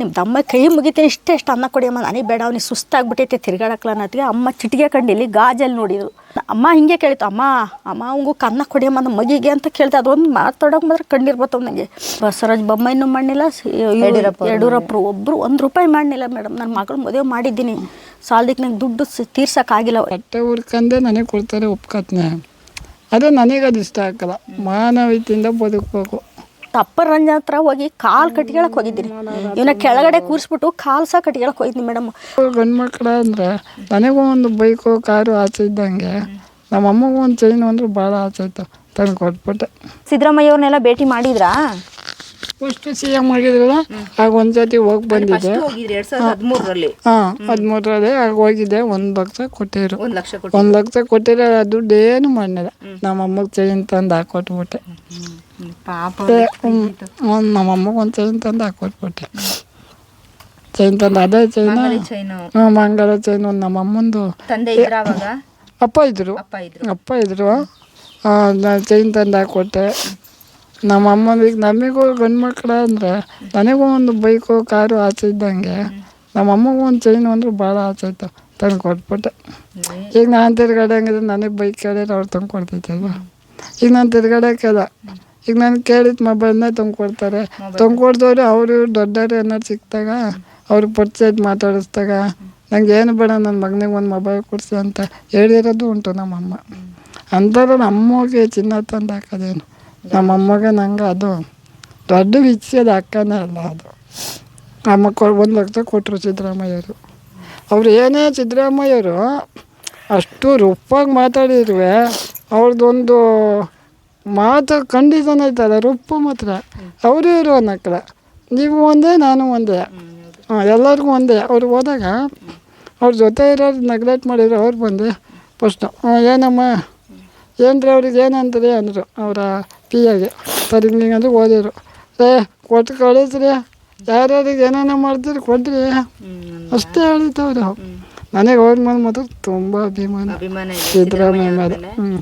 ನಿಮ್ಮ ತಮ್ಮ ಕೈ ಮುಗಿತೀನಿ ಇಷ್ಟೇ ಇಷ್ಟು ಅನ್ನ ಕೊಡಿ ಅಮ್ಮ. ನನಗೆ ಬೇಡ ಅವ್ನಿಗೆ ಸುಸ್ತಾಗ್ಬಿಟ್ಟೈತೆ ತಿರ್ಗಾಡಕ್ಲ ಅನ್ನೋತ್ತಿಗೆ ಅಮ್ಮ ಚಿಟಿಗೆ ಕಂಡಿಲ್ಲಿ ಗಾಜಲ್ಲಿ ನೋಡಿದ್ರು. ಅಮ್ಮ ಹಿಂಗೆ ಕೇಳಿತು ಅಮ್ಮ ಅಮ್ಮ ಅವಂಗು ಕನ್ನ ಕೊಡಿ ಅಮ್ಮ ನಮ್ಮ ಮಗಿಗೆ ಅಂತ ಕೇಳ್ತಾ ಅದೊಂದು ಮಾತಾಡೋಕೆ ಮಾತ್ರ ಕಂಡಿರ್ಬತ್ತವ ನನಗೆ ಬಸವರಾಜ್ ಬೊಮ್ಮಾಯಿನೂ ಮಾಡಿಲ್ಲ ಯಡಿಯೂರಪ್ಪ ಯಡಿಯೂರಪ್ಪರು ಒಬ್ಬರು ಒಂದು ರೂಪಾಯಿ ಮಾಡಲಿಲ್ಲ ಮೇಡಮ್ ನನ್ನ ಮಗಳು ಮದುವೆ ಮಾಡಿದ್ದೀನಿ. ಸಾಲದಕ್ಕೆ ನಂಗೆ ದುಡ್ಡು ತೀರ್ಸೋಕ್ಕಾಗಿಲ್ಲ ಬಟ್ಟೆ ಹುರ್ಕಂದೆ ನನಗೆ ಕೊಡ್ತಾರೆ ಒಪ್ಕತ್ನೆ. ಅದು ನನಗೆ ಅದು ಇಷ್ಟ ಆಗಲ್ಲ. ಮಾನವೀಯತೆಯಿಂದ ಬದುಕಬೇಕು. ಅಪ್ಪರ್ ರಂಜನ್ ಹತ್ರ ಹೋಗಿ ಕಾಲು ಕಟ್ಕೊಳಕ್ ಹೋಗಿದ್ದೀನಿ ಇವನ ಕೆಳಗಡೆ ಕೂರಿಸ್ಬಿಟ್ಟು ಕಾಲು ಸಹ ಕಟ್ಕೊಳಕ್ ಹೋಗಿದ್ದೀನಿ ಮೇಡಮ್. ಗಂಡು ಅಂದ್ರೆ ಅಂದರೆ ನನಗೂ ಒಂದು ಬೈಕು ಕಾರು ಆಸೆ ಇದ್ದಂಗೆ ನಮ್ಮ ಅಮ್ಮಗೂ ಒಂದು ಚೈನು ಅಂದ್ರೆ ಭಾಳ ಆಸೆ ಇತ್ತು ತಂದು ಕೊಟ್ಬಿಟ್ಟೆ. ಸಿದ್ದರಾಮಯ್ಯ ಅವ್ರನ್ನೆಲ್ಲ ಭೇಟಿ ಮಾಡಿದ್ರಾ? ಫಸ್ಟ್ ಸಿ ಎಂ ಆಗಿದ್ರಲ್ಲ ಆಗ ಒಂದು ಸತಿ ಹೋಗಿ ಬಂದಿದ್ದೆ. ಹಾಂ. ಹದಿಮೂರರಲ್ಲಿ. ಆಗ ಹೋಗಿದ್ದೆ ಒಂದು ಲಕ್ಷ ಕೊಟ್ಟಿರು. ಒಂದ್ ಲಕ್ಷ ಕೊಟ್ಟಿರೋ ದುಡ್ಡು ಏನು ಮಾಡಿಲ್ಲ ನಮ್ಮ ಅಮ್ಮಗೆ ಚೈನ್ ತಂದು ಹಾಕೊಟ್ಬಿಟ್ಟೆ. ಒಂದು ನಮ್ಮ ಅಮ್ಮಗೆ ಒಂದು ಚೈನ್ ತಂದು ಹಾಕೊಟ್ಬಿಟ್ಟೆ. ಚೈನ್ ತಂದು ಅದೇ ಚೈನ್? ಹಾಂ ಮಂಗಳ ಚೈನ್ ಒಂದು ನಮ್ಮ ಅಮ್ಮಂದು. ಅಪ್ಪ ಇದ್ರು. ಅಪ್ಪ ಇದ್ರು. ಚೈನ್ ತಂದು ಹಾಕ್ಕೊಟ್ಟೆ ನಮ್ಮ ಅಮ್ಮನಿಗೆ ನಮಗೂ ಗಂಡು ಮಕ್ಕಳ ಅಂದರೆ ನನಗೂ ಒಂದು ಬೈಕು ಕಾರು ಆಸೆ ಇದ್ದಂಗೆ ನಮ್ಮ ಅಮ್ಮಗೂ ಒಂದು ಚೈನು ಅಂದ್ರೆ ಭಾಳ ಆಸೆ ಆಯ್ತು ತಂದು ಕೊಟ್ಬಿಟ್ಟೆ. ಈಗ ನಾನು ತಿರ್ಗಾಡಂಗಿದ್ರೆ ನನಗೆ ಬೈಕ್ ಕೇಳಿದ್ರೆ ಅವ್ರು ತಂದು ಕೊಡ್ತೈತಲ್ವ ಈಗ ನಾನು ತಿರ್ಗಾಡೋಕ್ಕೆಲ್ಲ ಈಗ ನಾನು ಕೇಳಿದ ಮೊಬೈಲ್ನೇ ತಂದ್ಕೊಡ್ತಾರೆ. ಕೊಡ್ತಾರೆ ತಂದು ಕೊಡ್ದವ್ರು ಅವರು ದೊಡ್ಡವರು ಏನಾರು ಸಿಕ್ತಾಗ ಅವ್ರು ಪರ್ಚೇಜ್ ಮಾತಾಡಿಸ್ದಾಗ ನಂಗೆ ಏನು ಬೇಡ ನನ್ನ ಮಗನಿಗೆ ಒಂದು ಮೊಬೈಲ್ ಕೊಡಿಸಿ ಅಂತ ಹೇಳಿರೋದು ಉಂಟು ನಮ್ಮಮ್ಮ. ಅಂತಾರೆ ನಮ್ಮಗೆ ಚಿನ್ನ ತಂದು ಹಾಕೋದೇನು. ನಮ್ಮಮ್ಮಗೆ ನಂಗೆ ಅದು ದೊಡ್ಡ ವಿಷಯದ ಅಕ್ಕನೇ ಅಲ್ಲ ಅದು. ನಮ್ಮ ಕೊ ಒಂದು ಲಕ್ಷ ಕೊಟ್ಟರು ಸಿದ್ದರಾಮಯ್ಯರು ಅವ್ರು ಏನೇ ಸಿದ್ದರಾಮಯ್ಯರು ಅಷ್ಟು ರೂಪಾಗಿ ಮಾತಾಡಿದ್ರು ಅವ್ರದ್ದೊಂದು ಮಾತು ಖಂಡಿತನೇ ಇದ್ದಾರೆ ರುಪ್ಪು ಮಾತ್ರ. ಅವರು ಇವರು ಅನ್ನಕ್ಕಲ್ಲ ನೀವು ಒಂದೇ ನಾನು ಒಂದೇ. ಹಾಂ ಎಲ್ಲರಿಗೂ ಒಂದೇ. ಅವ್ರು ಹೋದಾಗ ಅವ್ರ ಜೊತೆ ಇರೋರು ನೆಗ್ಲೆಕ್ಟ್ ಮಾಡಿದ್ರು ಅವ್ರು ಬಂದು ಫಸ್ಟು ಏನಮ್ಮ? ಏನ್ರಿ ಅವ್ರಿಗೆ ಏನಂತೀರಿ ಅಂದರು ಅವರ ಪಿ ಆಗಿ ಸರಿ ಅಂದ್ರೆ ಓದಿರು. ರೇ ಕೊಟ್ಟು ಕಳಿಸ್ರಿ. ಯಾರ್ಯಾರಿಗೆ ಏನೇನೋ ಮಾಡ್ತೀರಿ ಕೊಡ್ರಿ. ಅಷ್ಟೇ ಹೇಳಿದ್ದವ್ರು ನನಗೆ ಅವ್ರ ಮೇಲೆ ಮಾತ್ರ ತುಂಬ ಅಭಿಮಾನ. ಸಿದ್ದರಾಮಯ್ಯ ಮೇಲೆ. ಹ್ಞೂ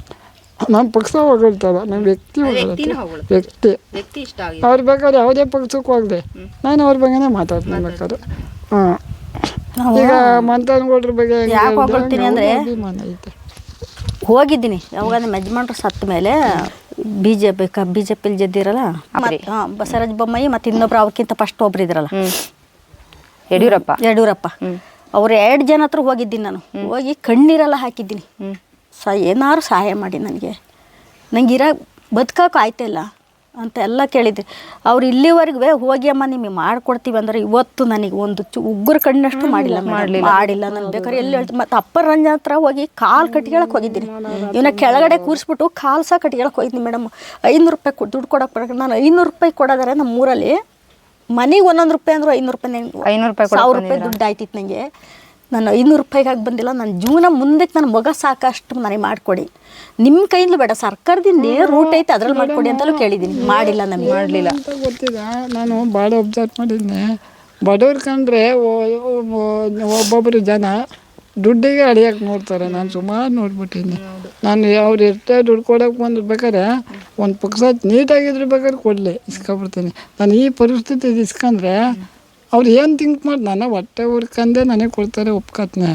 ನಮ್ಮ ಪಕ್ಷ ಹೊಗಳ್ತಾರ ನಮ್ಮ ವ್ಯಕ್ತಿ ವ್ಯಕ್ತಿ. ಅವ್ರ ಬೇಕಾದ್ರೆ ಯಾವುದೇ ಪಕ್ಷಕ್ಕೆ ಹೋಗದೆ. ನಾನು ಅವ್ರ ಬಗ್ಗೆನೇ ಮಾತಾಡ್ತೀನಿ ಬೇಕಾದ್ರೆ. ಹಾಂ. ಈಗ ಮಂತನಗೌಡ್ರ ಬಗ್ಗೆ ಅಭಿಮಾನ ಐತೆ. ಹೋಗಿದ್ದೀನಿ. ಯಾವಾಗ ನಮ್ಮ ಯಜಮಾನ್ರು ಸತ್ತ ಮೇಲೆ ಬಿ ಜೆ ಪಿ ಕ ಬಿ ಜೆ ಪಿಲಿ ಜದ್ದಿರಲ್ಲ ಹಾಂ ಬಸವರಾಜ ಬೊಮ್ಮಾಯಿ ಮತ್ತು ಇನ್ನೊಬ್ರು ಅವ್ರಕ್ಕಿಂತ ಫಸ್ಟ್ ಒಬ್ರು ಇದ್ರಲ್ಲ. ಯಡಿಯೂರಪ್ಪ. ಯಡಿಯೂರಪ್ಪ. ಅವ್ರು ಎರಡು ಜನ ಹತ್ರ ಹೋಗಿದ್ದೀನಿ ನಾನು. ಹೋಗಿ ಕಣ್ಣೀರೆಲ್ಲ ಹಾಕಿದ್ದೀನಿ. ಸ ಏನಾರು ಸಹಾಯ ಮಾಡಿ ನನಗೆ. ನಂಗೆ ಇರ ಬದುಕೋಕೆ ಆಯ್ತಿಲ್ಲ ಅಂತ ಎಲ್ಲ ಕೇಳಿದ್ರಿ ಅವ್ರು ಇಲ್ಲಿವರೆಗೂ ಹೋಗಿ ಅಮ್ಮ ನಿಮಗೆ ಮಾಡ್ಕೊಡ್ತೀವಿ ಅಂದ್ರೆ ಇವತ್ತು ನನಗೆ ಒಂದು ಚು ಉಗ್ರ ಕಣ್ಣಷ್ಟು ಮಾಡಿಲ್ಲ ಮಾಡಲಿಲ್ಲ ಮಾಡಿಲ್ಲ. ನಾನು ಬೇಕಾದ್ರೆ ಎಲ್ಲಿ ಹೇಳ್ತೀನಿ. ಮತ್ತು ಅಪ್ಪರ್ ರಂಜನ ಹತ್ರ ಹೋಗಿ ಕಾಲು ಕಟ್ಕೊಳಕ್ಕೆ ಹೋಗಿದ್ದೀನಿ. ಇವನ್ನ ಕೆಳಗಡೆ ಕೂರಿಸ್ಬಿಟ್ಟು ಕಾಲು ಸಹ ಕಟ್ಕೊಳಕ್ಕೆ ಹೋಗಿದ್ದೀನಿ ಮೇಡಮ್. ಐನೂರು ರೂಪಾಯಿ ಕೊಟ್ಟು ದುಡ್ಡು ಕೊಡೋಕೆ ಬರೋಕೆ ನಾನು ಐನೂರು ರೂಪಾಯಿ ಕೊಡೋದಾರೆ ನಮ್ಮ ಊರಲ್ಲಿ ಮನೆಗೆ ಒಂದೊಂದು ರೂಪಾಯಿ ಅಂದ್ರೆ ಐನೂರು ರೂಪಾಯಿ ಐನೂರು ರೂಪಾಯಿ ಸಾವಿರ ರೂಪಾಯಿ ದುಡ್ಡು ಆಯ್ತಿತ್ತು ನನಗೆ ನಾನು ಐನೂರು ರೂಪಾಯಿಗಾಗಿ ಬಂದಿಲ್ಲ, ನನ್ನ ಜೀವನ ಮುಂದಕ್ಕೆ ನನ್ನ ಮಗ ಸಾಕಷ್ಟು ನನಗೆ ಮಾಡಿಕೊಡಿ. ನಿಮ್ಮ ಕೈಯಿಂದ ಬೇಡ, ಸರ್ಕಾರದಿಂದ ರೂಟ್ ಐತೆ ಅದ್ರಲ್ಲಿ ಮಾಡಿಕೊಡಿ ಅಂತಲೂ ಕೇಳಿದ್ದೀನಿ. ಮಾಡಿಲ್ಲ ನಮಗೆ. ಮಾಡಲಿಲ್ಲ ಗೊತ್ತಿಲ್ಲ ನಾನು ಭಾಳ ಒಬ್ಸರ್ವ್ ಮಾಡಿದ್ದೆ ಬಡವ್ರು ಕಂಡ್ರೆ ಒಬ್ಬೊಬ್ಬರು ಜನ ದುಡ್ಡಿಗೆ ಅಳಿಯಕ್ಕೆ ನೋಡ್ತಾರೆ. ನಾನು ಸುಮಾರು ನೋಡ್ಬಿಟ್ಟಿದ್ದೀನಿ ನಾನು ಅವ್ರು ಎಷ್ಟೇ ದುಡ್ಡು ಕೊಡೋಕೆ ಬಂದು ಬೇಕಾದ್ರೆ ಒಂದು ಪಕ್ಷ ನೀಟಾಗಿದ್ರು ಬೇಕಾದ್ರೆ ಕೊಡಲಿ, ಇಸ್ಕೊಬಿಡ್ತೀನಿ. ನಾನು ಈ ಪರಿಸ್ಥಿತಿ ಇಸ್ಕೊಂಡ್ರೆ ಅವ್ರು ಏನು ಥಿಂಕ್ ಮಾಡಿ ನಾನು ಹೊಟ್ಟೆ ಹುಡ್ಕಂದೆ ನನಗೆ ಕೊಡ್ತಾರೆ ಒಪ್ಕತ್ನೆ.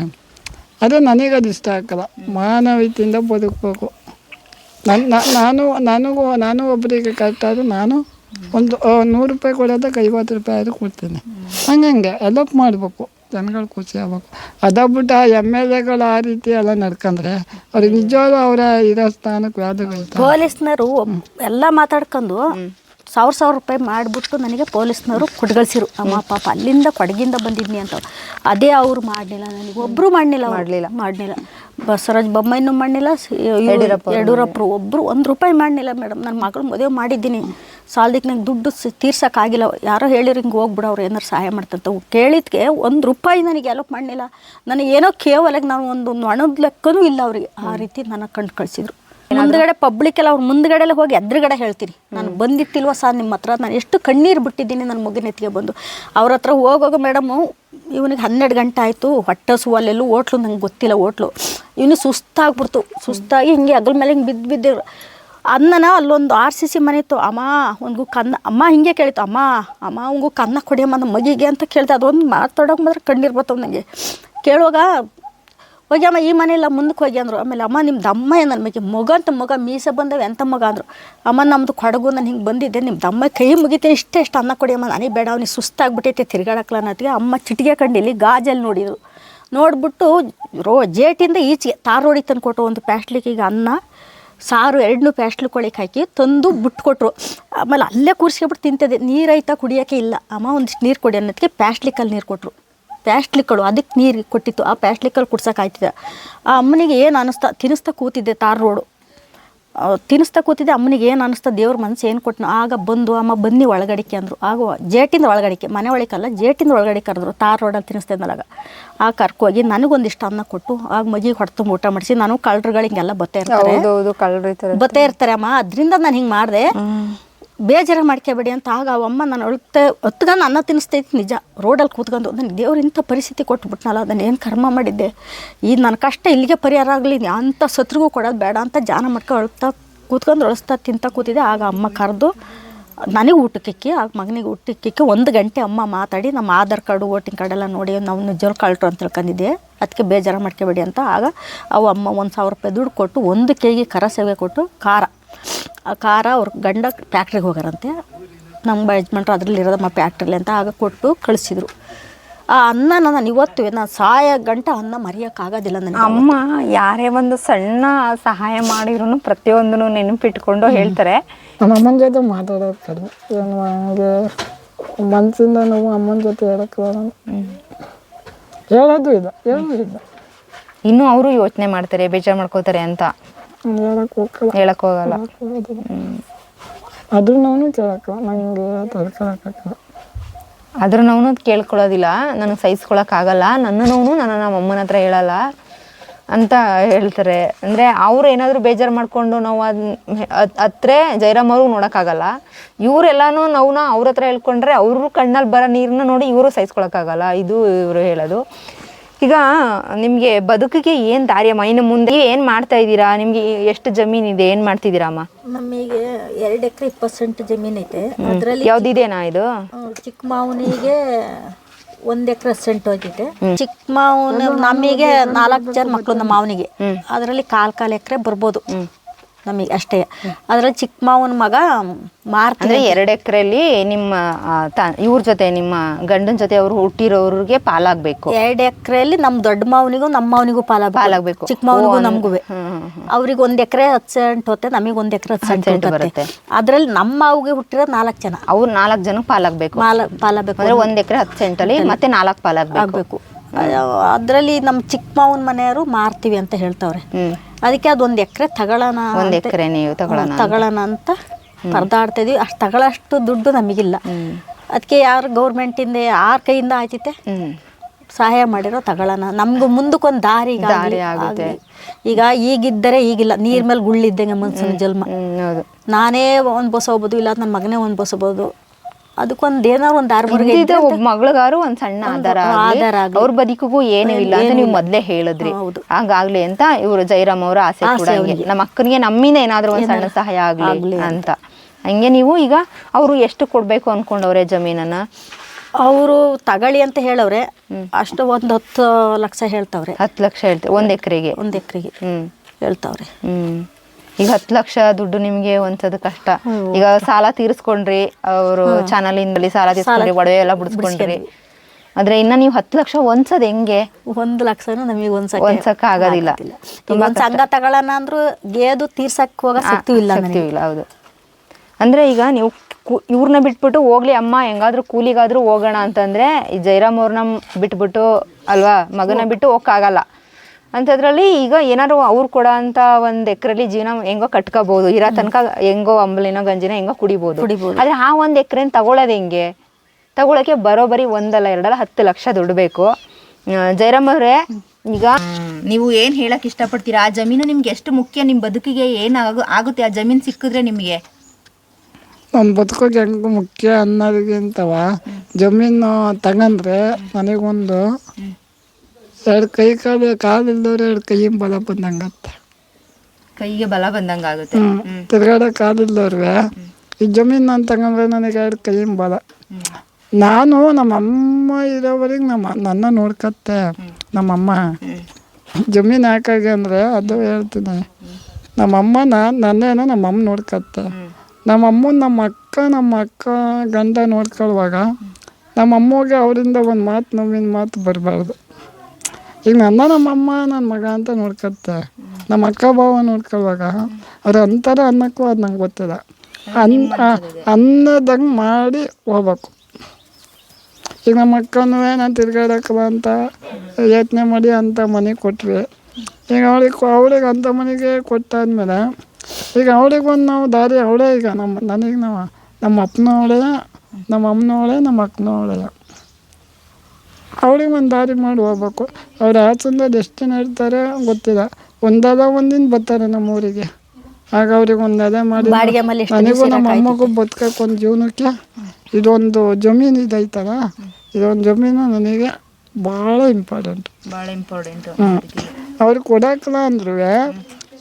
ಅದು ನನಗೆ ಅದು ಇಷ್ಟ ಆಗಲ್ಲ. ಮಾನವೀಯತೆಯಿಂದ ಬದುಕಬೇಕು. ನನ್ನ ನಾನು ನನಗೂ ನಾನು ಒಬ್ಬರಿಗೆ ಕರೆಕ್ಟ್ ಆದರೂ ನಾನು ಒಂದು ನೂರು ರೂಪಾಯಿ ಕೊಡೋದಕ್ಕೆ ಐವತ್ತು ರೂಪಾಯಿ ಆದರೂ ಕೊಡ್ತೀನಿ. ಹಂಗಂಗೆ ಎಲಪ್ ಮಾಡಬೇಕು. ಜನಗಳು ಖುಷಿ ಆಗ್ಬೇಕು. ಅದಾಗ್ಬಿಟ್ಟು ಆ ಎಂ ಎಲ್ ಎಗಳು ಆ ರೀತಿ ಎಲ್ಲ ನಡ್ಕಂದ್ರೆ ಅವ್ರಿಗೆ ನಿಜವಾಗ್ಲೂ ಅವರ ಇರೋ ಸ್ಥಾನಕ್ಕೆ ವ್ಯಾಧಗೈತೆ ಪೊಲೀಸ್ನವರು ಎಲ್ಲ ಮಾತಾಡ್ಕೊಂಡು ಸಾವಿರ ಸಾವಿರ ರೂಪಾಯಿ ಮಾಡಿಬಿಟ್ಟು ನನಗೆ ಪೊಲೀಸ್ನವರು ಕೊಟ್ಗಳಿಸಿರು. ಅಮ್ಮ ಪಾಪ ಅಲ್ಲಿಂದ ಕೊಡಗಿಂದ ಬಂದಿದ್ನಿ ಅಂತ. ಅದೇ ಅವ್ರು ಮಾಡಲಿಲ್ಲ ನನಗೆ. ಒಬ್ಬರು ಮಾಡಲಿಲ್ಲ ಮಾಡಲಿಲ್ಲ. ಮಾಡಲಿಲ್ಲ. ಬಸವರಾಜ್ ಬೊಮ್ಮಾಯಿನೂ ಮಾಡಲಿಲ್ಲ ಯಡಿಯೂರಪ್ಪರು ಒಬ್ಬರು ಒಂದು ರೂಪಾಯಿ ಮಾಡಲಿಲ್ಲ ಮೇಡಮ್. ನನ್ನ ಮಗಳು ಮದುವೆ ಮಾಡಿದ್ದೀನಿ. ಸಾಲದಕ್ಕೆ ನಂಗೆ ದುಡ್ಡು ತೀರ್ಸೋಕ್ಕಾಗಿಲ್ಲ. ಯಾರೋ ಹೇಳಿರು ಹಿಂಗೆ ಹೋಗ್ಬಿಡು ಅವ್ರು ಏನಾರು ಸಹಾಯ ಮಾಡ್ತಂತ ಕೇಳಿದ್ಕೆ ಒಂದು ರೂಪಾಯಿ ನನಗೆ ಎಲಪ್ ಮಾಡಲಿಲ್ಲ. ನನಗೇನೋ ಏನೋ ಕೇವಲ ನಾನು ಒಂದು ಒಣದ ಲೆಕ್ಕನೂ ಇಲ್ಲ ಅವ್ರಿಗೆ. ಆ ರೀತಿ ನನಗೆ ಕಂಡು ಕಳಿಸಿದ್ರು. ಮುಂದ್ಗಡೆ ಪಬ್ಲಿಕ್ ಎಲ್ಲ ಅವ್ರ ಮುಂದ್ಗಡೆ ಎಲ್ಲ ಹೋಗಿ ಎದುರುಗಡೆ ಹೇಳ್ತೀನಿ. ನಾನು ಬಂದಿತ್ತಿಲ್ವ ಸರ್ ನಿಮ್ಮ ಹತ್ರ? ನಾನು ಎಷ್ಟು ಕಣ್ಣೀರು ಬಿಟ್ಟಿದ್ದೀನಿ ನನ್ನ ಮಗನ ಎತ್ತಿಗೆ ಬಂದು. ಅವ್ರ ಹತ್ರ ಹೋಗೋಗ ಮೇಡಮು ಇವನಿಗೆ ಹನ್ನೆರಡು ಗಂಟೆ ಆಯಿತು. ಹೊಟ್ಟೆ ಸುವಲ್ಲೆಲ್ಲೂ ಓಟ್ಲು ನಂಗೆ ಗೊತ್ತಿಲ್ಲ ಓಟ್ಲು ಇವನು ಸುಸ್ತಾಗ್ಬಿಡ್ತು. ಸುಸ್ತಾಗಿ ಹಿಂಗೆ ಅದ್ರ ಮೇಲೆ ಹಿಂಗೆ ಬಿದ್ದು ಬಿದ್ದಿರು. ಅನ್ನನ ಅಲ್ಲೊಂದು ಆರ್ ಸಿ ಸಿ ಮನೆ ಇತ್ತು. ಅಮ್ಮ ಒಂದು ಕನ್ನ, ಅಮ್ಮ ಹಿಂಗೆ ಕೇಳಿತ್ತು. ಅಮ್ಮ ಅಮ್ಮ ಅವಂಗು ಕನ್ನ ಕೊಡಿಯಮ್ಮ ನಮ್ಮ ಮಗಿಗೆ ಅಂತ ಕೇಳ್ತಾ ಅದೊಂದು ಮಾತಾಡೋಕೆ ಮಾತ್ರ ಕಣ್ಣೀರು ನನಗೆ ಕೇಳುವಾಗ ಹೋಗಿ ಅಮ್ಮ ಈ ಮನೆ ಇಲ್ಲ ಮುಂದಕ್ಕೆ ಹೋಗಿ ಅಂದರು. ಆಮೇಲೆ ಅಮ್ಮ ನಿಮ್ಮ ಅಮ್ಮ ಏನು ನನ್ನ ಮಗ ಮಗ ಅಂತ ಮಗ ಮೀಸೆ ಬಂದವೆ ಎಂಥ ಮಗ ಅಂದರು. ಅಮ್ಮ ನಮ್ಮದು ಕೊಡಗು, ನಾನು ಹಿಂಗೆ ಬಂದಿದ್ದೆ ನಿಮ್ಮ ದಮ್ಮ ಕೈ ಮುಗಿತೀನಿ, ಇಷ್ಟೇ ಇಷ್ಟು ಅನ್ನ ಕೊಡಿ ಅಮ್ಮ ನನಗೆ ಬೇಡ, ಅವ್ನಿಗೆ ಸುಸ್ತಾಗ್ಬಿಟ್ಟೈತೆ, ತಿರ್ಗಾಡಕ್ಲ ಅನ್ನತ್ತಿಗೆ ಅಮ್ಮ ಚಿಟಿಗೆ ಕಂಡಿಲ್ಲಿ ಗಾಜಲ್ಲಿ ನೋಡಿದ್ರು. ನೋಡಿಬಿಟ್ಟು ರೋ, ಜೇಟಿಂದ ಈಚೆಗೆ ತಾರ್ ರೋಡಿಗೆ ತಂದು ಕೊಟ್ಟು ಒಂದು ಪ್ಯಾಸ್ಟ್ಲಿಕ್ಕಿಗೆ ಅನ್ನ, ಸಾರು ಎರಡನ್ನೂ ಪ್ಯಾಸ್ಟ್ಲಿಕ್ ಕೊಳಿಗೆ ಹಾಕಿ ತಂದು ಬಿಟ್ಟು ಕೊಟ್ಟರು ಆಮೇಲೆ ಅಲ್ಲೇ ಕೂರಿಸ್ಕೊಬಿಟ್ಟು ತಿಂತಿದ್ದೆ. ನೀರೈತಾ ಕುಡಿಯೋಕ್ಕೆ ಇಲ್ಲ. ಅಮ್ಮ ಒಂದಿಷ್ಟು ನೀರು ಕೊಡಿ ಅನ್ನೋದಕ್ಕೆ ಪ್ಯಾಸ್ಟ್ಲಿಕ್ಕಲ್ಲಿ ನೀರು ಕೊಟ್ಟರು ಪ್ಯಾಸ್ಟ್ಲಿಕ್ಕಳು ಅದಕ್ಕೆ ನೀರು ಕೊಟ್ಟಿತ್ತು ಆ ಪ್ಯಾಸ್ಟ್ಲಿಕ್ಕಲ್ಲಿ ಕುಡ್ಸೋಕೆ ಆಯ್ತಿದೆ. ಆ ಅಮ್ಮನಿಗೆ ಏನು ಅನ್ನಿಸ್ತಾ ತಿನ್ನಿಸ್ತಾ ಕೂತಿದ್ದೆ ತಾರ್ ರೋಡು. ತಿನ್ನಿಸ್ತಾ ಕೂತಿದ್ದೆ ಅಮ್ಮನಿಗೆ ಏನು ಅನ್ನಿಸ್ತಾ ದೇವ್ರ ಮನಸ್ಸು ಏನು ಕೊಟ್ಟನು ಆಗ ಬಂದು ಅಮ್ಮ ಬನ್ನಿ ಒಳಗಡಿಕೆ ಅಂದರು. ಆಗ ಜೇಟಿಂದ ಒಳಗಡಿಕೆ ಮನೆ ಒಳಗಲ್ಲ ಜೇಟಿಂದ ಒಳಗಡೆ ಕರೆದ್ರು ತಾರ್ ರೋಡಲ್ಲಿ ತಿನ್ನಿಸ್ತಾ ಇದ್ದನಲ್ಲ ಆ ಕರ್ಕೋಗಿ ನನಗೊಂದಿಷ್ಟು ಅನ್ನ ಕೊಟ್ಟು ಆಗ ಮಗಿಗೆ ಹೊಡ್ತು ಊಟ ಮಾಡಿಸಿ ನಾನು ಕಳ್ಳರುಗಳು ಹಿಂಗೆಲ್ಲ ಬತ್ತೇ ಇರ್ತಾರೆ. ಬತ್ತೇ ಇರ್ತಾರೆ ಅಮ್ಮ ಅದರಿಂದ ನಾನು ಹಿಂಗೆ ಮಾಡಿದೆ. ಬೇಜಾರ ಮಾಡ್ಕೋಬೇಡಿ ಅಂತ ಆಗ ಅವಮ್ಮ ನಾನು ಅಳುತ್ತೆ ಹೊತ್ಕೊಂಡು ಅನ್ನ ತಿನ್ನಿಸ್ತೈತಿ ನಿಜ. ರೋಡಲ್ಲಿ ಕೂತ್ಕೊಂಡು ನನಗೆ ದೇವ್ರು ಇಂಥ ಪರಿಸ್ಥಿತಿ ಕೊಟ್ಬಿಟ್ನಲ್ಲ ಅದನ್ನು ಏನು ಕರ್ಮ ಮಾಡಿದ್ದೆ? ಈ ನನ್ನ ಕಷ್ಟ ಇಲ್ಲಿಗೆ ಪರಿಹಾರ ಆಗಲಿ ಅಂಥ ಸತ್ರಿಗೂ ಕೊಡೋದು ಬೇಡ ಅಂತ ಜಾನ ಮಾಡ್ಕೊ ಅಳುತ್ತಾ ಕೂತ್ಕೊಂಡು ಅಳಿಸ್ತಾ ತಿಂತ ಕೂತಿದ್ದೆ. ಆಗ ಅಮ್ಮ ಕರೆದು, ನನಗೆ ಊಟಕ್ಕಿಕ್ಕಿ, ಆಗ ಮಗನಿಗೆ ಊಟಕ್ಕಿಕ್ಕಿ ಒಂದು ಗಂಟೆ ಅಮ್ಮ ಮಾತಾಡಿ, ನಮ್ಮ ಆಧಾರ್ ಕಾರ್ಡು, ವೋಟಿಂಗ್ ಕಾರ್ಡೆಲ್ಲ ನೋಡಿ ನಾವು ನಿಜವ್ರು ಕಳ್ಟ್ರು ಅಂತ ತಿಳ್ಕೊಂಡಿದ್ದೆ ಅದಕ್ಕೆ ಬೇಜಾರು ಮಾಡ್ಕೋಬೇಡಿ ಅಂತ ಆಗ ಅವು ಅಮ್ಮ ಒಂದು ಸಾವಿರ ರೂಪಾಯಿ ದುಡ್ಡು ಕೊಟ್ಟು, ಒಂದು ಕೆ ಜಿ ಸೇವೆ ಕೊಟ್ಟು, ಖಾರ ಆ ಖಾರ ಅವ್ರ ಗಂಡ ಫ್ಯಾಕ್ಟ್ರಿಗೆ ಹೋಗಾರಂತೆ ನಮ್ಮ ಯಜಮಾನ್ರು ಅದರಲ್ಲಿ ಇರೋದಮ್ಮ ಫ್ಯಾಕ್ಟ್ರಿಲಿ ಅಂತ ಆಗ ಕೊಟ್ಟು ಕಳಿಸಿದ್ರು. ಆ ಅನ್ನ ನಾನು ಇವತ್ತು ನಾನು ಸಹಾಯ ಗಂಟ ಅನ್ನ ಮರೆಯೋಕ್ಕಾಗೋದಿಲ್ಲ ನನಗೆ. ಅಮ್ಮ ಯಾರೇ ಒಂದು ಸಣ್ಣ ಸಹಾಯ ಮಾಡಿದ್ರು ಪ್ರತಿಯೊಂದನ್ನು ನೆನಪಿಟ್ಕೊಂಡು ಹೇಳ್ತಾರೆ. ನಮ್ಮ ಅಮ್ಮನ ಜೊತೆ ಮಾತಾಡೋದು ಕಡಿಮೆ ಏನು ಹಂಗೆ ಮನಸ್ಸಿಂದ ನಾವು ಅಮ್ಮನ ಜೊತೆ ಹೇಳಕ್ಕೆ ಹೇಳೋದು ಇಲ್ಲ ಹೇಳೋದು ಇಲ್ಲ. ಇನ್ನೂ ಅವರು ಯೋಚನೆ ಮಾಡ್ತಾರೆ ಬೇಜಾರು ಮಾಡ್ಕೋತಾರೆ ಅಂತ. ಹೇಳಕ್ಕೆ ಹೋಗಲ್ಲ ಹೇಳಕ್ ಹೋಗಲ್ಲ ಅದ್ರ ನಾನು ನಂಗೆ ತಡ್ಕೊಳಕ್ಕಾಗಲ್ಲ ಅದ್ರ ನಾವು ಕೇಳ್ಕೊಳ್ಳೋದಿಲ್ಲ. ನನಗೆ ಸಹಿಸ್ಕೊಳಕ್ ಆಗಲ್ಲ. ನನ್ನ ನೋವು ನನ್ನ ನಮ್ಮ ಅಮ್ಮನ ಹತ್ರ ಹೇಳಲ್ಲ ಅಂತ ಹೇಳ್ತಾರೆ. ಅಂದರೆ ಅವ್ರು ಏನಾದರೂ ಬೇಜಾರು ಮಾಡಿಕೊಂಡು ನಾವು ಅದ್ ಹತ್ರ ಜೈರಾಮ್ ಅವ್ರಿಗೆ ನೋಡೋಕ್ಕಾಗಲ್ಲ ಇವರೆಲ್ಲನೂ ನೋವನ್ನ ಅವ್ರ ಹತ್ರ ಹೇಳ್ಕೊಂಡ್ರೆ ಅವ್ರ ಕಣ್ಣಲ್ಲಿ ಬರೋ ನೀರನ್ನ ನೋಡಿ ಇವರು ಸಹಿಸ್ಕೊಳಕ್ಕಾಗಲ್ಲ ಇದು ಇವರು ಹೇಳೋದು. ಈಗ ನಿಮಗೆ ಬದುಕಿಗೆ ಏನು ದಾರಿಯಮ್ಮ ಇನ್ನು ಮುಂದೆ ಏನು ಮಾಡ್ತಾ ಇದ್ದೀರಾ? ನಿಮಗೆ ಎಷ್ಟು ಜಮೀನಿದೆ ಏನು ಮಾಡ್ತಿದ್ದೀರಾ ಅಮ್ಮ? ನಮಗೆ ಎರಡು ಎಕರೆ ಇಪ್ಪತ್ತು ಸೆಂಟ್ ಜಮೀನು ಐತೆ. ಅದರಲ್ಲಿ ಯಾವ್ದಿದೆನಾ ಇದು? ಚಿಕ್ಕ ಮಾವನಿಗೆ ಒಂದ್ ಎಕರೆ ಸೆಂಟ್ ಹೋಗಿದೆ. ಚಿಕ್ಕ ಮಾವನ ನಮಗೆ ನಾಲ್ಕು ಜನ ಮಕ್ಕಳು ನಮ್ಮ ಮಾವನಿಗೆ. ಅದರಲ್ಲಿ ಕಾಲ್ ಕಾಲ್ ಎಕರೆ ಬರ್ಬೋದು. ನಮಗೆ ಅಷ್ಟೇ. ಅದ್ರಲ್ಲಿ ಚಿಕ್ಕ ಮಾವನ ಮಗ ಮಾರ್ತೀನಿ ಅಂದ್ರೆ ಎರಡು ಎಕರೆಯಲ್ಲಿ ನಿಮ್ಮ ಇವ್ರ ಜೊತೆ ನಿಮ್ಮ ಗಂಡನ ಜೊತೆ ಅವರು ಹುಟ್ಟಿರೋರಿಗೆ ಪಾಲಾಗಬೇಕು. ಎರಡು ಎಕರೆಯಲ್ಲಿ ನಮ್ಮ ದೊಡ್ಡ ಮಾವನಿಗೂ ನಮ್ಮ ಮಾವನಿಗೂ ಪಾಲ ಪಾಲಾಗಬೇಕು. ಚಿಕ್ಕ ಮಾವನಿಗೂ ನಮಗೂ. ಅವ್ರಿಗೆ ಒಂದ್ ಎಕರೆ ಹತ್ತು ಸೆಂಟ್ ಹೋತೆ ನಮಗೆ ಒಂದ್ ಎಕರೆ ಹತ್ತು ಸೆಂಟ್ ಸೆಂಟ್ ಬರುತ್ತೆ. ಅದರಲ್ಲಿ ನಮ್ಮ ಮಾವಿಗೆ ಹುಟ್ಟಿರೋ ನಾಲ್ಕು ಜನ. ಅವ್ರು ನಾಲ್ಕು ಜನಕ್ಕೆ ಪಾಲಾಗಬೇಕು. ಪಾಲ ಪಾಲಬೇಕು ಅಂದ್ರೆ ಒಂದ್ ಎಕರೆ ಹತ್ತು ಸೆಂಟಲ್ಲಿ ಮತ್ತೆ ನಾಲ್ಕು ಪಾಲಾಗಬೇಕು. ಆಗಬೇಕು. ಅದರಲ್ಲಿ ನಮ್ಮ ಚಿಕ್ಕ ಮಾವನ ಮನೆಯವರು ಮಾರ್ತೀವಿ ಅಂತ ಹೇಳ್ತಾವ್ರೆ. ಅದಕ್ಕೆ ಅದೊಂದು ಎಕರೆ ತಗೊಳ್ಳೋಣ ಒಂದು ಎಕರೆ ನೀವು ತಗೊಳ್ಳೋಣ ತಗೊಳ್ಳೋಣ ಅಂತ. ಪರದಾಡ್ತಾ ಇದೀವಿ. ಅಷ್ಟು ತಗೊಳ್ಳೋಷ್ಟು ದುಡ್ಡು ನಮಗಿಲ್ಲ. ಅದಕ್ಕೆ ಯಾರು ಗೌರ್ಮೆಂಟಿಂದ ಯಾರ ಕೈಯಿಂದ ಆಯ್ತಿತ್ತೆ? ಸಹಾಯ ಮಾಡಿರೋ ತಗೊಳ್ಳೋಣ ನಮ್ಗೂ ಮುಂದಕ್ಕೊಂದು ದಾರಿ ದಾರಿ ಆಗುತ್ತೆ. ಈಗ ಈಗಿದ್ದರೆ ಈಗಿಲ್ಲ. ನೀರ್ ಮೇಲೆ ಗುಳ್ಳಿದ್ದಂಗೆ ಮನ್ಸಿನ ಜನ್ಮ. ನಾನೇ ಒಂದು ಬಸ್ ಹೋಗ್ಬೋದು ಇಲ್ಲ ನನ್ನ ಮಗನೇ ಒಂದು ಬಸ್ ಹೋಗ್ಬೋದು ಅದಕ್ಕೊಂದು ಏನಾರು ಒಂದು ದಾರಿ ಮುರುಗೆ ಒಬ್ಬ ಮಗಳಿಗಾರು ಒಂದ್ ಸಣ್ಣ ಆಧಾರ ಆಧಾರ ಆಗ್ಲಿ. ಅವ್ರ ಬದುಕಿಗೂ ಏನೂ ಇಲ್ಲ ಅಂತ ನೀವು ಮೊದ್ಲೇ ಹೇಳಿದ್ರಿ. ಹೌದು. ಹಾಗಾಗ್ಲಿ ಅಂತ ಇವರು ಜೈರಾಮ್ ಅವರ ಆಸೆ ಕೂಡ ಹಂಗೆ. ನಮ್ಮ ಅಕ್ಕನಿಗೆ ನಮ್ಮಿಂದ ಏನಾದ್ರು ಒಂದ್ ಸಣ್ಣ ಸಹಾಯ ಆಗ್ಲಿ ಅಂತ. ಹಂಗೆ ನೀವು ಈಗ ಅವರು ಎಷ್ಟು ಕೊಡ್ಬೇಕು ಅನ್ಕೊಂಡವ್ರೆ ಜಮೀನನ್ನ? ಅವರು ತಗಳಿ ಅಂತ ಹೇಳವ್ರೆ. ಅಷ್ಟು ಒಂದ್ ಹತ್ತು ಲಕ್ಷ ಹೇಳ್ತಾವ್ರೆ. ಹತ್ತು ಲಕ್ಷ ಹೇಳ್ತೀವಿ. ಒಂದ್ ಎಕರೆಗೆ. ಒಂದ್ ಎಕರೆಗೆ ಹ್ಮ್. ಹೇಳ್ತಾವ್ರೆ. ಹ್ಮ್. ಈಗ ಹತ್ತು ಲಕ್ಷ ದುಡ್ಡು ನಿಮ್ಗೆ ಒಂದ್ಸದ ಕಷ್ಟ. ಈಗ ಸಾಲ ತೀರಿಸ್ಕೊಂಡ್ರಿ ಅವರು ಚಾನಲ್ ಇಂದಲ್ಲಿ ಸಾಲ ತೀರ್ಸ್ಕೊಂಡ್ರಿ ಒಡವೆ ಎಲ್ಲ ಬಿಡಿಸ್ಕೊಂಡ್ರಿ. ಆದ್ರೆ ಇನ್ನ ನೀವು ಹತ್ತು ಲಕ್ಷ ಒಂದ್ಸದ ಹೆಂಗೆ? ಒಂದ್ ಲಕ್ಷನೂ ನಮಗೆ ಒಂದ್ಸಲ ಒಂದ್ಸಕ್ಕ ಆಗೋದಿಲ್ಲ. ತುಂಬಾ ಸಂಘ ತಗೊಳ್ಳೋಣ ಅಂದ್ರೂ ಗೇದು ತೀರ್ಸಕ್ ಹೋಗ ಇಲ್ಲ ಹೌದು. ಅಂದ್ರೆ ಈಗ ನೀವು ಇವ್ರನ್ನ ಬಿಟ್ಬಿಟ್ಟು ಹೋಗ್ಲಿ ಅಮ್ಮ ಹೆಂಗಾದ್ರೂ ಕೂಲಿಗಾದ್ರೂ ಹೋಗೋಣ ಅಂತಂದ್ರೆ ಈ ಜೈರಾಮ್ ಅವ್ರನ್ನ ಬಿಟ್ಬಿಟ್ಟು ಅಲ್ವಾ ಮಗನ ಬಿಟ್ಟು ಹೋಗಕ್ಕಾಗಲ್ಲ. ಅಂಥದ್ರಲ್ಲಿ ಈಗ ಏನಾದ್ರು ಅವ್ರು ಕೊಡೋ ಅಂತ ಒಂದ್ ಎಕರೆಲಿ ಜೀವನ ಹೆಂಗೋ ಕಟ್ಕೋಬಹುದು ಇರೋ ತನಕ ಹೆಂಗೋ ಅಂಬಲಿನೋ ಗಂಜಿನ ಹೆಂಗೋ ಕುಡಿಬಹುದು ಕುಡಿಬೋದು. ಆದ್ರೆ ಆ ಒಂದು ಎಕರೆನ ತಗೊಳ್ಳೋದು ಹೆಂಗೆ? ತಗೊಳಕ್ಕೆ ಬರೋಬರಿ ಒಂದಲ್ಲ ಎರಡಲ್ಲ ಹತ್ತು ಲಕ್ಷ ದುಡ್ಬೇಕು ಜಯರಾಮ್ ಅವರೇ ಈಗ ನೀವು ಏನ್ ಹೇಳಕ್ ಇಷ್ಟಪಡ್ತೀರಾ? ಆ ಜಮೀನು ನಿಮ್ಗೆ ಎಷ್ಟು ಮುಖ್ಯ? ನಿಮ್ ಬದುಕಿಗೆ ಏನ್ ಆಗು- ಆಗುತ್ತೆ? ಆ ಜಮೀನ್ ಸಿಕ್ಕಿದ್ರೆ ನಿಮಗೆ? ನನ್ನ ಬದುಕೋಕೆ ಹೆಂಗೆ ಮುಖ್ಯ ಅನ್ನೋದಕ್ಕಿಂತವ ಜಮೀನು ತಗಂದ್ರೆ ನನಗೊಂದು ಎರಡು ಕೈ ಕಾಲು ಕಾಲಿಲ್ದವ್ರೆ ಎರಡು ಕೈಯಿಂದ ಬಲ ಬಂದಂಗತ್ತೆ. ಕೈಗೆ ಬಲ ಬಂದಂಗ ಆಗುತ್ತೆ ತಿರ್ಗಾಡ ಆಗಿಲ್ಲವ್ರಿಗೆ ಈ ಜಮೀನು ನಾನು ತಗೊಂಡ್ರೆ ನನಗೆ ಎರಡು ಕೈಯಿಂದ ಬಲ. ನಾನು ನಮ್ಮ ಅಮ್ಮ ಇರೋವರೆಗೆ ನಮ್ಮ ನನ್ನ ನೋಡ್ಕತ್ತೆ. ನಮ್ಮಮ್ಮ. ಜಮೀನು ಯಾಕಾಗೆ ಅಂದರೆ ಅದು ಹೇಳ್ತೀನಿ. ನಮ್ಮಮ್ಮನ ನನ್ನೇನೋ ನಮ್ಮಮ್ಮ ನೋಡ್ಕತ್ತೆ. ನಮ್ಮಮ್ಮನ ನಮ್ಮ ಅಕ್ಕ ನಮ್ಮ ಅಕ್ಕ ಗಂಡ ನೋಡ್ಕೊಳ್ಳುವಾಗ ನಮ್ಮಮ್ಮಗೆ ಅವರಿಂದ ಒಂದು ಮಾತು ನೋವಿನ ಮಾತು ಬರಬಾರ್ದು. ಈಗ ನನ್ನ ನಮ್ಮಮ್ಮ ನನ್ನ ಮಗ ಅಂತ ನೋಡ್ಕೊತ ನಮ್ಮ ಅಕ್ಕ ಭಾವ ನೋಡ್ಕೊಳ್ವಾಗ ಅವ್ರು ಅಂತಾರೆ ಅನ್ನಕ್ಕೂ ಅದು ನಂಗೆ ಗೊತ್ತಿಲ್ಲ. ಅನ್ ಅನ್ನದಂಗೆ ಮಾಡಿ ಹೋಗ್ಬೇಕು. ಈಗ ನಮ್ಮ ಅಕ್ಕನೂ ನಾನು ತಿರ್ಗಾಡಕ್ಕಲ್ಲ ಅಂತ ಯೋಚನೆ ಮಾಡಿ ಅಂಥ ಮನೆ ಕೊಟ್ವಿ. ಈಗ ಅವಳಿಗೆ ಅವಳಿಗೆ ಅಂಥ ಮನೆಗೆ ಕೊಟ್ಟಾದ್ಮೇಲೆ ಈಗ ಅವಳಿಗೆ ಒಂದು ನಾವು ದಾರಿ ಅವಳೇ ಈಗ ನಮ್ಮ, ನನಗೆ ನಾವು. ನಮ್ಮ ಅಪ್ಪನ ಅವಳೇ ನಮ್ಮ ಅಮ್ಮನ ಅವಳೇ ನಮ್ಮ ಅಕ್ಕನ ಅವಳಿಗೆ ಒಂದು ದಾರಿ ಮಾಡಿ ಹೋಗ್ಬೇಕು. ಅವ್ರು ಆಚೆಯಿಂದ ಎಷ್ಟು ಜನ ಇರ್ತಾರೆ ಗೊತ್ತಿಲ್ಲ. ಒಂದಲ್ಲ ಒಂದಿನ ಬರ್ತಾರೆ ನಮ್ಮ ಊರಿಗೆ ಆಗ ಅವ್ರಿಗೆ ಒಂದು ಅದೇ ಮಾಡಿ ಬಾಡಿಗೆ ಮನೆ ಎಷ್ಟು ನನಗೂ ನಮ್ಮ ಅಮ್ಮಗೂ ಬದುಕಕ್ಕೆ ಒಂದು ಜೀವನಕ್ಕೆ ಇದೊಂದು ಜಮೀನು ಇದೈತಲ್ಲ ಇದೊಂದು ಜಮೀನು ನನಗೆ ಭಾಳ ಇಂಪಾರ್ಟೆಂಟ್ ಭಾಳ ಇಂಪಾರ್ಟೆಂಟ್ ಅವ್ರಿಗೆ ಕೊಡಕ್ಕಲ್ಲ ಅಂದ್ರೂ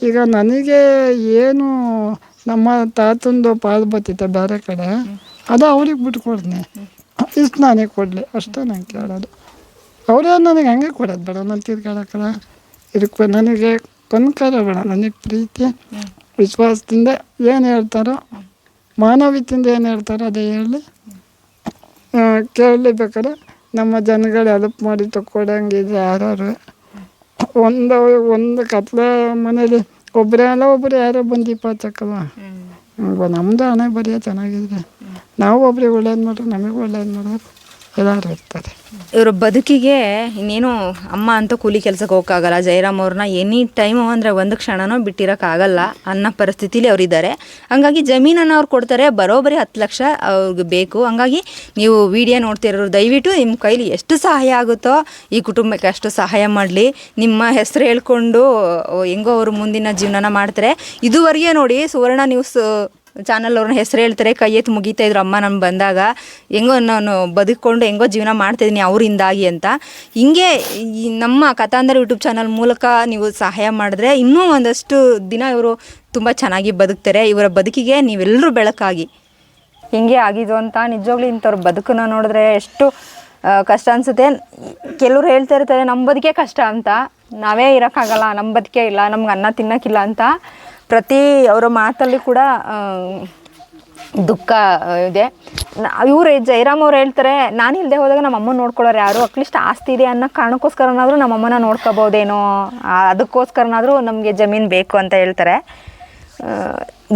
ಈಗ ನನಗೆ ಏನು ನಮ್ಮ ತಾತಂದು ಪಾಲು ಬರ್ತೈತೆ ಬೇರೆ ಕಡೆ ಅದು ಅವ್ರಿಗೆ ಬಿಟ್ಕೊಡ್ತೀನಿ. ಇಷ್ಟು ನಾನೇ ಕೊಡಲಿ. ಅಷ್ಟೇ ನಾನು ಕೇಳೋದು. ಅವರೇ ನನಗೆ ಹಂಗೆ ಕೊಡೋದು ಬೇಡ. ನಾನು ತಿರ್ಗಾಡಕ್ಕಲ್ಲ ಇದಕ್ಕೆ ನನಗೆ ಕನ್ಕಾರ ಬೇಡ ನನಗೆ ಪ್ರೀತಿ ವಿಶ್ವಾಸದಿಂದ ಏನು ಹೇಳ್ತಾರೋ ಮಾನವೀಯದಿಂದ ಏನು ಹೇಳ್ತಾರೋ ಅದೇ ಹೇಳಿ ಕೇಳಲಿ ಬೇಕಾದ್ರೆ ನಮ್ಮ ಜನಗಳು ಹೆಲ್ಪ್ ಮಾಡಿ ತಕ್ಕೊಡಂಗಿದ್ರೆ ಯಾರು ಒಂದು ಒಂದು ಕತ್ಲೆ ಮನೇಲಿ ಒಬ್ಬರೇ ಅಲ್ಲ ಒಬ್ಬರು ಯಾರೋ ಬಂದೀಪ ಚಕ್ಕಲ್ಲ ನಮ್ಮದು ಹಣೆ ಬರೆಯ ಚೆನ್ನಾಗಿದೆ. ನಾವು ಒಬ್ರಿಗೆ ಒಳ್ಳೇದು ಮಾಡ್ರೆ ನಮಗೆ ಒಳ್ಳೇದು ಮಾಡೋರು ಎಲ್ಲರೂ ಇರ್ತಾರೆ ಇವ್ರ ಬದುಕಿಗೆ ಇನ್ನೇನು ಅಮ್ಮ ಅಂತ ಕೂಲಿ ಕೆಲ್ಸಕ್ಕೆ ಹೋಗಕ್ಕಾಗಲ್ಲ. ಜಯರಾಮ್ ಅವ್ರನ್ನ ಎನಿ ಟೈಮು ಅಂದರೆ ಒಂದು ಕ್ಷಣನೂ ಬಿಟ್ಟಿರೋಕ್ಕಾಗಲ್ಲ ಅನ್ನೋ ಪರಿಸ್ಥಿತಿಲಿ ಅವರಿದ್ದಾರೆ ಹಂಗಾಗಿ ಜಮೀನನ್ನು ಅವ್ರು ಕೊಡ್ತಾರೆ, ಬರೋಬ್ಬರಿ ಹತ್ತು ಲಕ್ಷ ಅವ್ರಿಗೆ ಬೇಕು. ಹಂಗಾಗಿ ನೀವು ವಿಡಿಯೋ ನೋಡ್ತಿರೋರು ದಯವಿಟ್ಟು ನಿಮ್ಮ ಕೈಲಿ ಎಷ್ಟು ಸಹಾಯ ಆಗುತ್ತೋ ಈ ಕುಟುಂಬಕ್ಕೆ ಅಷ್ಟು ಸಹಾಯ ಮಾಡಲಿ. ನಿಮ್ಮ ಹೆಸರು ಹೇಳ್ಕೊಂಡು ಹೆಂಗೋ ಅವರು ಮುಂದಿನ ಜೀವನನ ಮಾಡ್ತಾರೆ. ಇದುವರೆಗೆ ನೋಡಿ ಸುವರ್ಣ ನ್ಯೂಸ್ ಚಾನಲ್ ಅವ್ರನ್ನ ಹೆಸರು ಹೇಳ್ತಾರೆ, ಕೈ ಎತ್ತಿ ಮುಗಿತಾ ಇದ್ರು ಅಮ್ಮ ನಾನು ಬಂದಾಗ. ಹೆಂಗೋ ನಾನು ಬದುಕೊಂಡು ಹೆಂಗೋ ಜೀವನ ಮಾಡ್ತಿದ್ದೀನಿ ಅವರಿಂದಾಗಿ ಅಂತ. ಹಿಂಗೆ ನಮ್ಮ ಕಥಾಂಧರ ಯೂಟ್ಯೂಬ್ ಚಾನಲ್ ಮೂಲಕ ನೀವು ಸಹಾಯ ಮಾಡಿದ್ರೆ ಇನ್ನೂ ಒಂದಷ್ಟು ದಿನ ಇವರು ತುಂಬ ಚೆನ್ನಾಗಿ ಬದುಕ್ತಾರೆ. ಇವರ ಬದುಕಿಗೆ ನೀವೆಲ್ಲರೂ ಬೆಳಕಾಗಿ. ಹಿಂಗೆ ಆಗಿದ್ದು ಅಂತ ನಿಜವಾಗ್ಲೂ ಇಂಥವ್ರ ಬದುಕನ್ನು ನೋಡಿದ್ರೆ ಎಷ್ಟು ಕಷ್ಟ ಅನಿಸುತ್ತೆ. ಕೆಲವ್ರು ಹೇಳ್ತಾ ಇರ್ತಾರೆ ನಮ್ಮ ಬದುಕೆ ಕಷ್ಟ ಅಂತ. ನಾವೇ ಇರೋಕ್ಕಾಗಲ್ಲ ನಮ್ಮ ಬದುಕೆ ಇಲ್ಲ, ನಮ್ಗೆ ಅನ್ನ ತಿನ್ನೋಕ್ಕಿಲ್ಲ ಅಂತ. ಪ್ರತಿ ಅವರ ಮಾತಲ್ಲಿ ಕೂಡ ದುಃಖ ಇದೆ. ಇವ್ರು ಜಯರಾಮ್ ಅವ್ರು ಹೇಳ್ತಾರೆ, ನಾನು ಇಲ್ಲದೆ ಹೋದಾಗ ನಮ್ಮ ಅಮ್ಮನ ನೋಡ್ಕೊಳ್ಳೋರು ಯಾರು? ಅಟ್ಲೀಸ್ಟ್ ಆಸ್ತಿ ಇದೆ ಅನ್ನೋ ಕಾರಣಕ್ಕೋಸ್ಕರನಾದರೂ ನಮ್ಮ ಅಮ್ಮನ ನೋಡ್ಕೋಬೋದೇನೋ? ಅದಕ್ಕೋಸ್ಕರನಾದರೂ ನಮಗೆ ಜಮೀನು ಬೇಕು ಅಂತ ಹೇಳ್ತಾರೆ.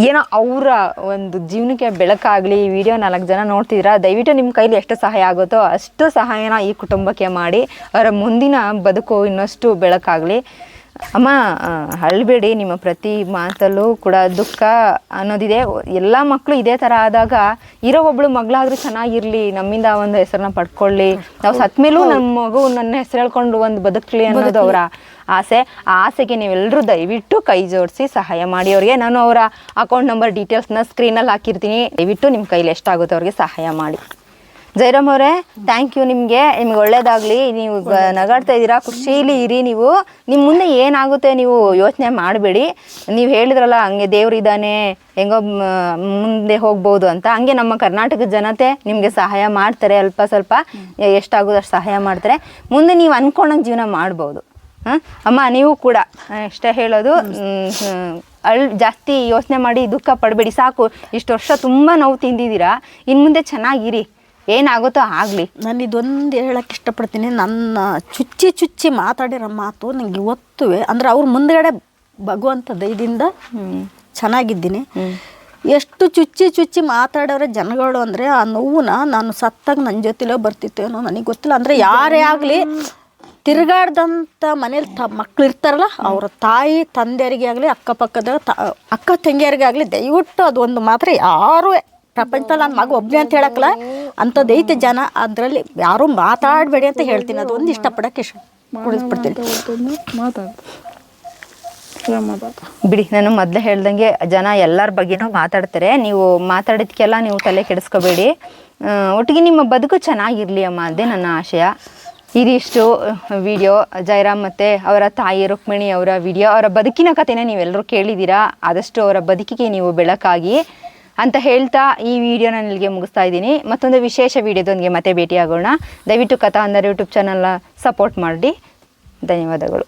ಏನೋ ಅವರ ಒಂದು ಜೀವನಕ್ಕೆ ಬೆಳಕಾಗಲಿ, ಈ ವಿಡಿಯೋ ನಾಲ್ಕು ಜನ ನೋಡ್ತಿದ್ದೀರಾ ದಯವಿಟ್ಟು ನಿಮ್ಮ ಕೈಲಿ ಎಷ್ಟು ಸಹಾಯ ಆಗುತ್ತೋ ಅಷ್ಟು ಸಹಾಯನ ಈ ಕುಟುಂಬಕ್ಕೆ ಮಾಡಿ, ಅವರ ಮುಂದಿನ ಬದುಕು ಇನ್ನಷ್ಟು ಬೆಳಕಾಗಲಿ. ಅಮ್ಮ ಹಳ್ಬೇಡಿ ಅಳ್ಬೇಡಿ ನಿಮ್ಮ ಪ್ರತಿ ಮಾತಲ್ಲೂ ಕೂಡ ದುಃಖ ಅನ್ನೋದಿದೆ. ಎಲ್ಲ ಮಕ್ಕಳು ಇದೇ ಥರ ಆದಾಗ ಇರೋ ಒಬ್ಳು ಮಗಳಾದ್ರೂ ಚೆನ್ನಾಗಿರ್ಲಿ ನಮ್ಮಿಂದ ಒಂದು ಹೆಸರನ್ನ ಪಡ್ಕೊಳ್ಳಿ. ನಾವು ಸತ್ ಮೇಲೂ ನಮ್ಮ ಮಗು ನನ್ನ ಹೆಸರು ಹೇಳ್ಕೊಂಡು ಒಂದು ಬದುಕಲಿ ಅನ್ನೋದು ಅವರ ಆಸೆ. ಆ ಆಸೆಗೆ ನೀವೆಲ್ಲರೂ ದಯವಿಟ್ಟು ಕೈ ಜೋಡಿಸಿ ಸಹಾಯ ಮಾಡಿ ಅವ್ರಿಗೆ. ನಾನು ಅವರ ಅಕೌಂಟ್ ನಂಬರ್ ಡೀಟೇಲ್ಸ್ನ ಸ್ಕ್ರೀನಲ್ಲಿ ಹಾಕಿರ್ತೀನಿ. ದಯವಿಟ್ಟು ನಿಮ್ಮ ಕೈಲಿ ಎಷ್ಟಾಗುತ್ತೆ ಅವ್ರಿಗೆ ಸಹಾಯ ಮಾಡಿ. ಜೈರಾಮ್ ಅವರೇ ಥ್ಯಾಂಕ್ ಯು ನಿಮಗೆ. ನಿಮ್ಗೆ ಒಳ್ಳೇದಾಗಲಿ. ನೀವು ನಗಾಡ್ತಾ ಇದ್ದೀರಾ, ಖುಷಿಲಿ ಇರಿ ನೀವು. ನಿಮ್ಮ ಮುಂದೆ ಏನಾಗುತ್ತೆ ನೀವು ಯೋಚನೆ ಮಾಡಬೇಡಿ. ನೀವು ಹೇಳಿದ್ರಲ್ಲ, ಹಂಗೆ ದೇವ್ರು ಇದ್ದಾನೆ, ಹೆಂಗೋ ಮುಂದೆ ಹೋಗ್ಬೋದು ಅಂತ. ಹಂಗೆ ನಮ್ಮ ಕರ್ನಾಟಕದ ಜನತೆ ನಿಮಗೆ ಸಹಾಯ ಮಾಡ್ತಾರೆ, ಅಲ್ಪ ಸ್ವಲ್ಪ. ಎಷ್ಟಾಗೋದು ಅಷ್ಟು ಸಹಾಯ ಮಾಡ್ತಾರೆ. ಮುಂದೆ ನೀವು ಅಂದ್ಕೊಂಡಂಗೆ ಜೀವನ ಮಾಡ್ಬೋದು. ಅಮ್ಮ, ನೀವು ಕೂಡ. ಇಷ್ಟೇ ಹೇಳೋದು. ಅಳ್, ಜಾಸ್ತಿ ಯೋಚನೆ ಮಾಡಿ ದುಃಖ ಪಡಬೇಡಿ, ಸಾಕು. ಇಷ್ಟು ವರ್ಷ ತುಂಬ ನೋವು ತಿಂದಿದ್ದೀರಾ. ಇನ್ನು ಮುಂದೆ ಚೆನ್ನಾಗಿರಿ ಏನಾಗುತ್ತೋ ಆಗಲಿ. ನಾನು ಇದೊಂದು ಹೇಳಕ್ಕೆ ಇಷ್ಟಪಡ್ತೀನಿ. ನನ್ನ ಚುಚ್ಚಿ ಚುಚ್ಚಿ ಮಾತಾಡಿರೋ ಮಾತು ನಂಗೆ ಇವತ್ತುವೆ ಅಂದ್ರೆ ಅವ್ರ ಮುಂದ್ಗಡೆ ಭಗವಂತ ದಯದಿಂದ ಚೆನ್ನಾಗಿದ್ದೀನಿ. ಎಷ್ಟು ಚುಚ್ಚಿ ಚುಚ್ಚಿ ಮಾತಾಡೋರೆ ಜನಗಳು ಅಂದರೆ ಆ ನೋವನ್ನ ನಾನು ಸತ್ತಾಗ ನನ್ನ ಜೊತೆಲೇ ಬರ್ತಿತ್ತೇನೋ ನನಗೆ ಗೊತ್ತಿಲ್ಲ. ಅಂದರೆ ಯಾರೇ ಆಗಲಿ ತಿರುಗಾಡ್ದಂಥ ಮನೇಲಿ ತ ಮಕ್ಳು ಇರ್ತಾರಲ್ಲ ಅವರ ತಾಯಿ ತಂದೆಯರಿಗೆ ಆಗಲಿ ಅಕ್ಕಪಕ್ಕದ ತ ಅಕ್ಕ ತಂಗಿಯರಿಗೆ ಆಗಲಿ ದಯವಿಟ್ಟು ಅದೊಂದು ಮಾತ್ರ ಯಾರೂ ಪ್ರಪಂಚದಲ್ಲಿ ನನ್ನ ಮಗ ಒಬ್ಬನೇ ಅಂತ ಹೇಳಕ್ಕಲ್ಲ ಅಂಥದ್ದು ಐತೆ ಜನ. ಅದರಲ್ಲಿ ಯಾರೂ ಮಾತಾಡಬೇಡಿ ಅಂತ ಹೇಳ್ತೀನಿ. ಅದೊಂದು ಇಷ್ಟಪಡೋಕ್ಕೆ ಇಷ್ಟ ಬಿಡಿ, ನಾನು ಮೊದಲೇ ಹೇಳ್ದಂಗೆ ಜನ ಎಲ್ಲರ ಬಗ್ಗೆನೂ ಮಾತಾಡ್ತಾರೆ. ನೀವು ಮಾತಾಡೋದಕ್ಕೆಲ್ಲ ನೀವು ತಲೆ ಕೆಡಿಸ್ಕೋಬೇಡಿ. ಒಟ್ಟಿಗೆ ನಿಮ್ಮ ಬದುಕು ಚೆನ್ನಾಗಿರಲಿ ಅಮ್ಮ, ಅದೇ ನನ್ನ ಆಶಯ. ಇದಿಷ್ಟು ವಿಡಿಯೋ. ಜೈರಾಮ್ ಮತ್ತು ಅವರ ತಾಯಿ ರುಕ್ಮಿಣಿ ಅವರ ವಿಡಿಯೋ. ಅವರ ಬದುಕಿನ ಕಥೆನ ನೀವೆಲ್ಲರೂ ಕೇಳಿದ್ದೀರಾ? ಆದಷ್ಟು ಅವರ ಬದುಕಿಗೆ ನೀವು ಬೆಳಕಾಗಿ. ಅಂತ ಹೇಳ್ತಾ ಈ ವಿಡಿಯೋನ ನಿಮಗೆ ಮುಗಿಸ್ತಾ ಇದ್ದೀನಿ. ಮತ್ತೊಂದು ವಿಶೇಷ ವಿಡಿಯೋದೊಂದಿಗೆ ಮತ್ತೆ ಭೇಟಿಯಾಗೋಣ. ದಯವಿಟ್ಟು ಕಥಾ ಅಂದರೆ ಯೂಟ್ಯೂಬ್ ಚಾನಲ್ನ ಸಪೋರ್ಟ್ ಮಾಡಿ. ಧನ್ಯವಾದಗಳು.